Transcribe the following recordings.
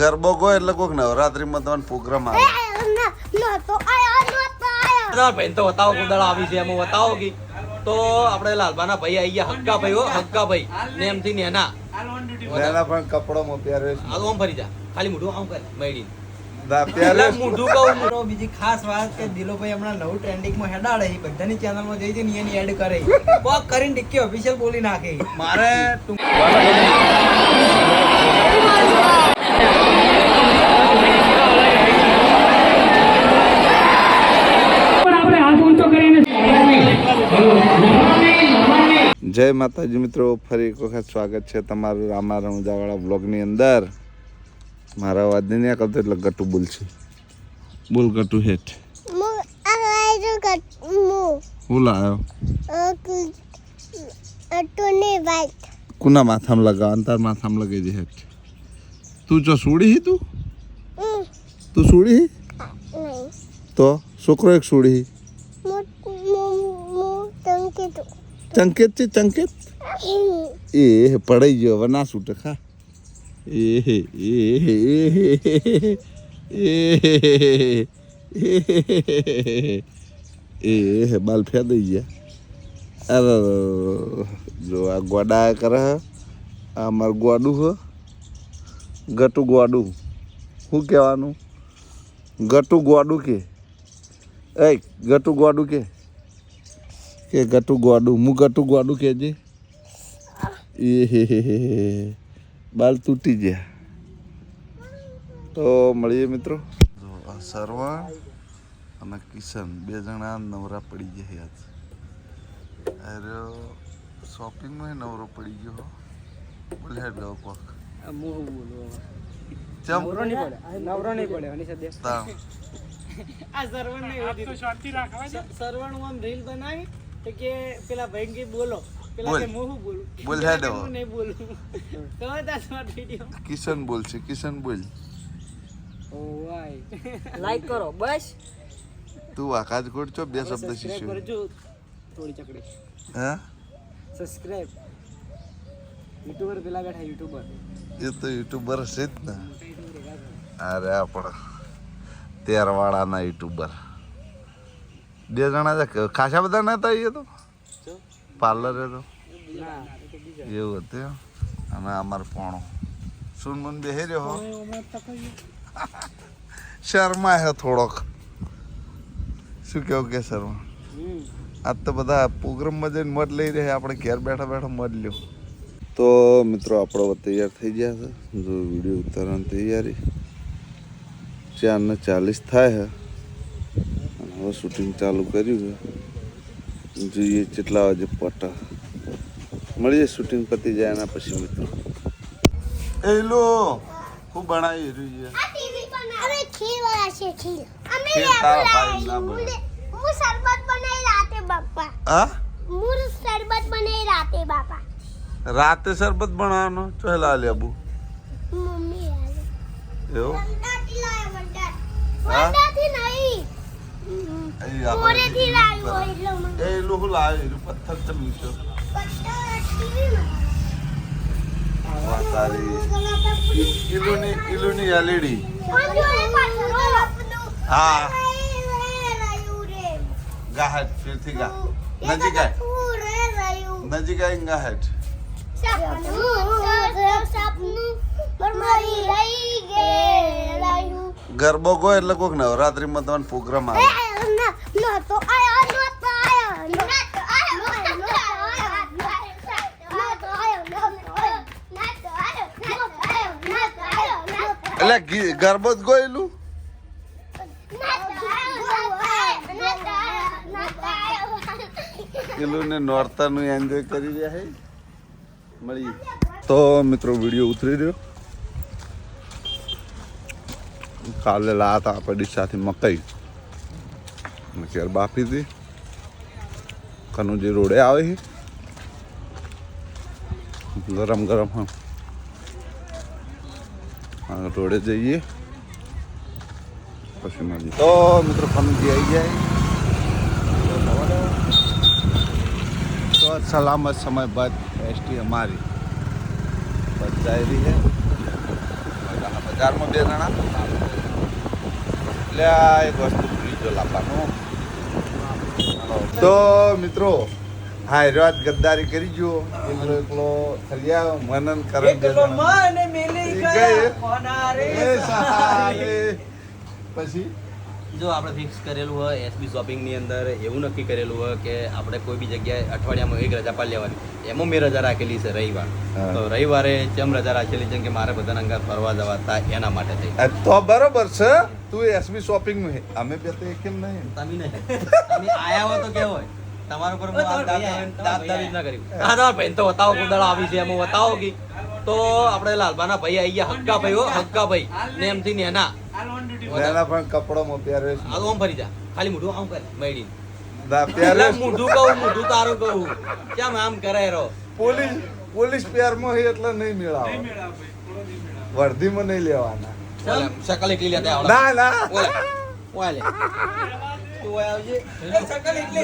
ગરબો ગો એટલે કોઈક નવરાત્રીમાં તમને પ્રોગ્રામ આવે. ભાઈ તો બતાવો કુદળ આવી છે એમાં બતાવો કે. તો આપણે લાલબાના ભાઈ આવી ગયા હક્કા ભાઈ હો હક્કા ભાઈ. ને એમથી નેના. નેના પણ કપડોમાં પહેરે છે. આ આમ ફરી જા. ખાલી મોઢું આમ કર મૈડી. પહેરે બીજી ખાસ વાત કે દિલોભાઈ હમણાં નવું ટ્રેન્ડિંગમાં હેડાડે છે. બધાની ચેનલમાં જઈ જઈને એની એડ કરે કોક કરીને ડિક્કી ઓફિશિયલ બોલી નાખે મારે જય માતાજી મિત્રો ફરી એક વખત સ્વાગત છે તમારું રામા રણુજાવાળા બ્લોગની અંદર. મારા અવાજ નહીં કરતો એટલે ગટુ બોલ છે બોલ ગટુ હેઠ હું લાયો કુના માથામાં લગાવ અંતર માથામાં લગાવી દે હેઠ. તું જો સુડી હી તું? તું સુડી હી? તો છોકરો એક સુડી હી. ચંકેત છે ચંકેત એ પડાઈ ગયો હવે ના છૂટે ખા એ હે એ હે એ હે એ હે બાલ ફેદાઈ ગયા અરે જો આ ગોડા કરે આ અમારું ગોડું હ ગટુ ગોડું શું કહેવાનું ગટુ ગોડું કે એ ગટુ ગોડું કે કે ગટુ ગોડું? હું ગટુ ગોડું કહેજે એ હે હે. બાલ તૂટી ગયા. તો મળીએ મિત્રો. સરવણ અને કિશન બે જણા નવરા પડી ગયા આજ. અરે શોપિંગમાં નવરો પડી ગયો બોલે હેડો કોક. નવરો નહીં પડે. આ સરવણ સરવણ હું આમ રીલ બનાવી તો કે પેલા ભાઈ બોલો. પેલા બોલ. હેડ. કે હવે. હું નહીં બોલું. તો તાર સ્માર્ટ વિડિયો? કિશન બોલ છે કિશન બોલ. લાઈક કરો બસ. તું આકાશ ગોડ છો બે શબ્દ શીખ્યો. કરજો. થોડી ચકડી. હા? સબસ્ક્રાઇબ યુટ્યુબર પેલા બેઠા યુટ્યુબર એ તો યુટ્યુબર છે જ ને. અરે આપણા તેરવાળાના યુટ્યુબર બે જણા છે ખાસા બધા નતા એ તો. પાર્લરે તો એવું હતું. અને અમારો પોણો. સુનમન બેહી રહ્યો હો. શર્મા હે થોડોક. શું કેવું કે શર્મા? આ તો બધા પ્રોગ્રામમાં જઈને મધ લઈ રહ્યા આપણે ઘેર બેઠા બેઠા મધ લ્યો. તો મિત્રો આપણો તૈયાર થઈ ગયા છે. જો વીડિયો ઉતારવાની તૈયારી. ચાર ને ચાલીસ થાય છે. અને હવે શૂટિંગ ચાલુ કર્યું છે. જોઈએ કેટલા વાગે પટા મળીએ શૂટિંગ પતી જાય એના પછી મિત્રો. એ લો હું બનાવી રહ્યું છે. રાતે શરબત બનાવવાનો? ચહેલા લેબુ એવું? હા? એ લોકો લાવે પથ્થર વાહ તારી ઇલુની ઇલુની એલઈડી હા. ગાહટ ફિરથી ગા નજીક આય નજીક આય ગાહટ ગરબો ગો એટલે કોઈક નવરાત્રીમાં તમને પ્રોગ્રામ આવે. એટલે ગી- ગરબો જ ગોયેલું? પેલું ને નોરતાનું એન્જોય કરી રહ્યા છે મળી તો મિત્રો વીડિયો ઉતરી રહ્યો. કાલે લાયા હતા આપણે ડીસાથી મકાઈ. ક્યારે બાફી હતી કનુજી રોડે આવે છે ગરમ ગરમ, હા. રોડે જઈએ. પછી મળી તો મિત્રો કનુજી આવી જાય. તો સલામત સમય બાદ એસટી અમારી. બચાવી રહી છે બજારમાં બે જણા. એટલે એક વસ્તુ ફ્રીજો લાવવાનું તો મિત્રો હા રાત ગદ્દારી કરી જો એકલો એકલો થલિયા મનન કરે બે મન મેલી ગયે. કોના રે પછી? જો આપણે ફિક્સ કરેલું હોય એસબી શોપિંગની અંદર એવું નક્કી કરેલું હોય કે આપણે કોઈ બી જગ્યાએ અઠવાડિયામાં એક રજા પાડી લેવાની. એમાં મેં રજા રાખેલી છે રવિવાર. તો રવિવારે જેમ રજા રાખેલી? છે કે મારે બધાના અંગાર ફરવા જવા હતા એના માટે થઈ. તો બરોબર છે. તું એસબી શોપિંગ અમે બે તો કેમ નહીં. તમે નહીં. તમે આયા હો તો કેવો હોય. તમારા પર ના કરી. હા તમારા ભાઈ તો બતાવો કુદળ આવી છે એમાં બતાવો કે. તો આપણે લાલબાના ભાઈ આવી ગયા હક્કા ભાઈ હો હક્કા ભાઈ ને એમથી નેના. એના પણ કપડામાં પહેરે છે. આ તો ફરી જા. ખાલી મોઢું આમ કરે. મૈડી ના, પહેરે એટલે મોઢું કહું મોઢું તારું કહું. કેમ આમ કરે રો પોલીસ પોલીસ પેરમાં હે એટલે નહીં મેળાવે. વર્ધીમાં નહીં લેવાના. સકલ એકલી લેતા આવડે. ના ના. ઓલે ઓલે એટલે.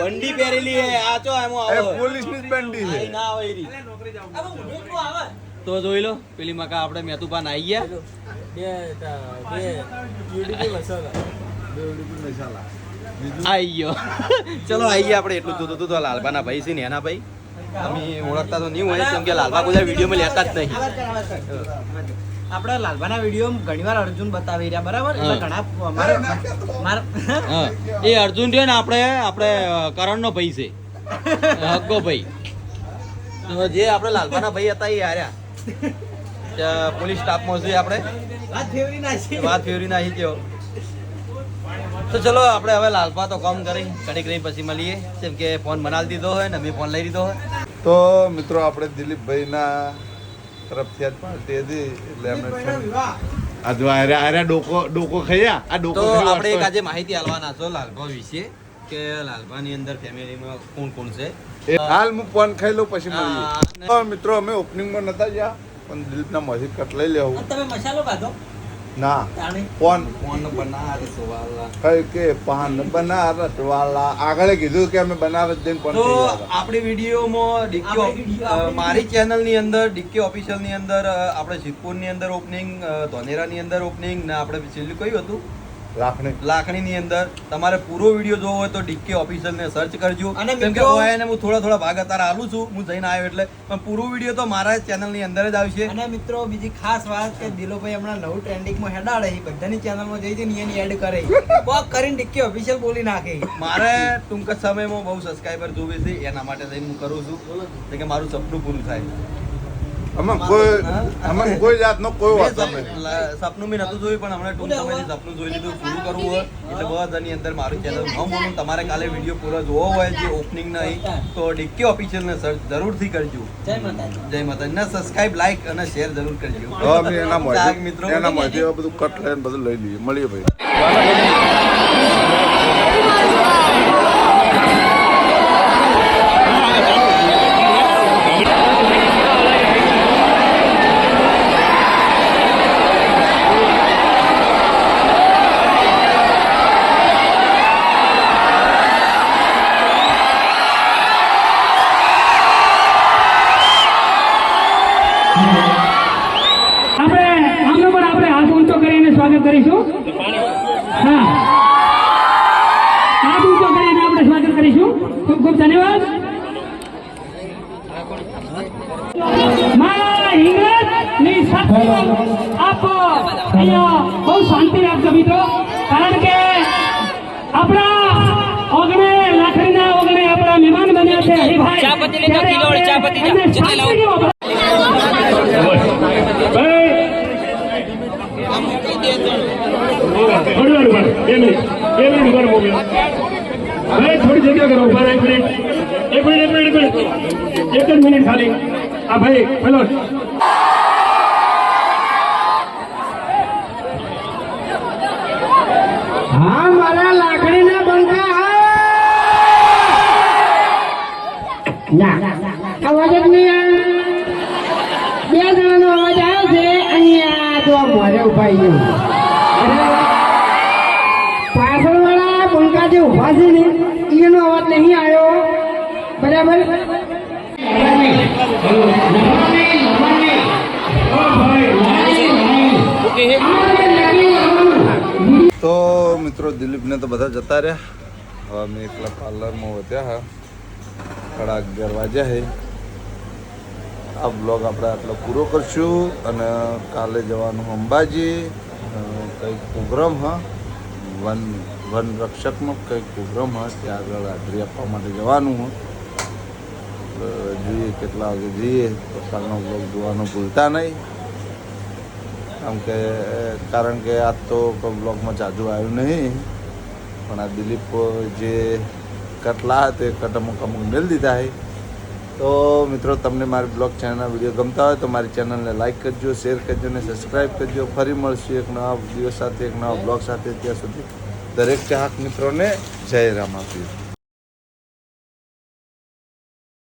બંડી પહેરેલી હે. આ ચો એમાં આવો. પોલીસની બંડી છે ના આવે ઈ રી. આમાં મોઢું એટલું આવે. તો જોઈ લો પેલી મકા આપણે મેતુપાન આવી ગયા. આઈ ગયો. ચલો આઈ ગયા આપણે. એટલું જોતું હતું તો લાલબાના ભાઈ છે ને એના ભાઈ. અમે ઓળખતા તો નહીં હોય કેમ કે લાલબા કોઈ વિડીયોમાં લેતા જ નહીં. આપણે લાલબાના વીડિયો ઘણીવાર અર્જુન બતાવી રહ્યા બરાબર? એટલે ઘણા મારા મારા એ અર્જુન રહ્યો ને આપણે આપણે કરણનો ભાઈ છે. હક્કો ભાઈ. જે આપણે લાલબાના ભાઈ હતા એ હાર્યા. ત્યાં પોલીસ સ્ટાફમાં જોઈએ આપણે. વાત ફેવરી નાખી વાત ફેવરી ગયો તો ચલો આપણે હવે લાલપા તો કામ કરી કડીક રહી પછી મળીએ. જેમ કે ફોન બનાવી દીધો હોય ને મેં ફોન લઈ લીધો હોય. તો મિત્રો આપણે દિલીપભાઈના તરફથી આજ પાર્ટી હતી એટલે આર્યા ડોકો ડોકો ખાયા આ ડોકો તો આપણે એક આજે માહિતી આલવાના છો લાલભા વિશે કે લાલભાની અંદર ફેમિલીમાં કોણ કોણ છે? હાલ હું ફોન ખાઈ લઉં પછી મળીએ. મિત્રો અમે ઓપનિંગમાં નતા ગયા પણ દિલીપના મસ્જિદ કટ લઈ લેવું. તમે મસાલો ખાધો ના તાણી? ફોન. બનારસ વાલા. કઈ કે પાન બનારસ વાલા. આગળ કીધું કે અમે બનારસ જઈને પણ તો આપણી વિડીયોમાં ડીકે મારી ચેનલની અંદર ડીકે ઓફિશિયલની અંદર આપણે સિદ્ધપુરની અંદર ઓપનિંગ ધોનેરા ની અંદર ઓપનિંગ ને આપણે છેલ્લું કયું હતું. લાખણી. ની અંદર તમારે પૂરો વીડિયો જોવો હોય તો ડીકે ઓફિશિયલ ને સર્ચ કરજો. અને કેમ કે મિત્રો- હું થોડા થોડા ભાગ અત્યારે આલું છું હું જઈને આવ્યો એટલે. પણ પૂરો વીડિયો તો મારા ચેનલની અંદર જ આવશે. અને મિત્રો બીજી ખાસ વાત કે દિલોભાઈ હમણાં નવું ટ્રેન્ડિંગમાં હેડાડે એ બધાની ચેનલમાં જઈ જઈને એની એડ કરે કોક કરીને ડિક્કી ઓફિશિયલ બોલી નાખે મારે ટૂંક સમયમાં બહુ સબસ્ક્રાઈબર જોવે છે એના માટે જઈને હું કરું છું. એટલે કે મારું સપનું પૂરું થાય. અમે કોઈ અમે કોઈ જાતનો કોઈ મેં વાતો નહીં. સપનું મેં નતું જોયું પણ હમણાં ટૂંક સમયથી સપનું જોઈ લીધું પૂરું કરવું હોય એટલે બધાની અંદર મારું ચેનલ ન બોલું તમારે કાલે વીડિયો પૂરો જોવો હોય જે ઓપનિંગ નહીં તો ડિક્કી ઓફિશિયલ ને સર્ચ જરૂરથી કરજો. જય માતાજી. જય માતાજી. ને સબસ્ક્રાઇબ લાઈક અને શેર જરૂર કરજો. હવે અમે એના મોઢે મિત્રો એના મોઢે બધું કટ લઈને બધું લઈ લઈએ. મળીએ ભાઈ. ખૂબ ખૂબ ધન્યવાદ. મારા ઇંગ્રજની સાથે આપ અહીંયા બહુ શાંતિ રાખજો મિત્રો. કારણ કે આપણા ઓગણે લાખણીના ઓગણે આપણા મહેમાન બન્યા છે. હરિભાઈ ચા પત્તી લેજો, ત્યારે ચા પત્તી જા. જેટલી લાવો. શાંતિથી વપરાય. થોડી વાર ઊભા રહો. બે મિનિટ બે મિનિટ ઊભા રહો, મોકલો. હવે થોડી જગ્યા કરો ઊભા રહો, એક મિનિટ એક મિનિટ એક મિનિટ એક મિનિટ એક જ મિનિટ ખાલી આ ભાઈ પેલો. હા મારા લાકડીના બંકા ના અવાજ જ નહીં આવે. બે જણાનો અવાજ આવે છે અહીંયા તો મારે ઊભા ગયો પાછળ વાળા બંકા જે ઊભા છે ને એનો અવાજ નહીં આવ્યો. બરાબર? તો મિત્રો દિલીપને તો બધા જતા રહ્યા. હવે અમે એકલા પાર્લરમાં વધ્યા હા. સાડા અગિયાર વાગ્યા છે. આ બ્લોગ આપણે આટલો પૂરો કરશું અને કાલે જવાનું અંબાજી. કંઈક પ્રોગ્રામ હા. વન વન રક્ષકનો કંઈક પ્રોગ્રામ હા. ત્યાં આગળ હાજરી આપવા માટે જવાનું હા જોઈએ કેટલા વાગે જઈએ. તો કાલનો બ્લોગ જોવાનું ભૂલતા નહીં. આમ કે કારણ કે આજ તો બ્લોગમાં જાજુ આવ્યું નહીં. પણ આ દિલીપ જે કટલા તે કટ અમુક અમુક મેળ દીધા છે. તો મિત્રો, તમને મારી બ્લોગ ચેનલના વીડિયો ગમતા હોય તો મારી ચેનલને લાઈક કરજો શેર કરજો અને સબસ્ક્રાઈબ કરજો. ફરી મળશું એક નવા વીડિયો સાથે, એક નવા બ્લોગ સાથે. ત્યાં સુધી દરેક ચાહક મિત્રોને જય રામ આપીએ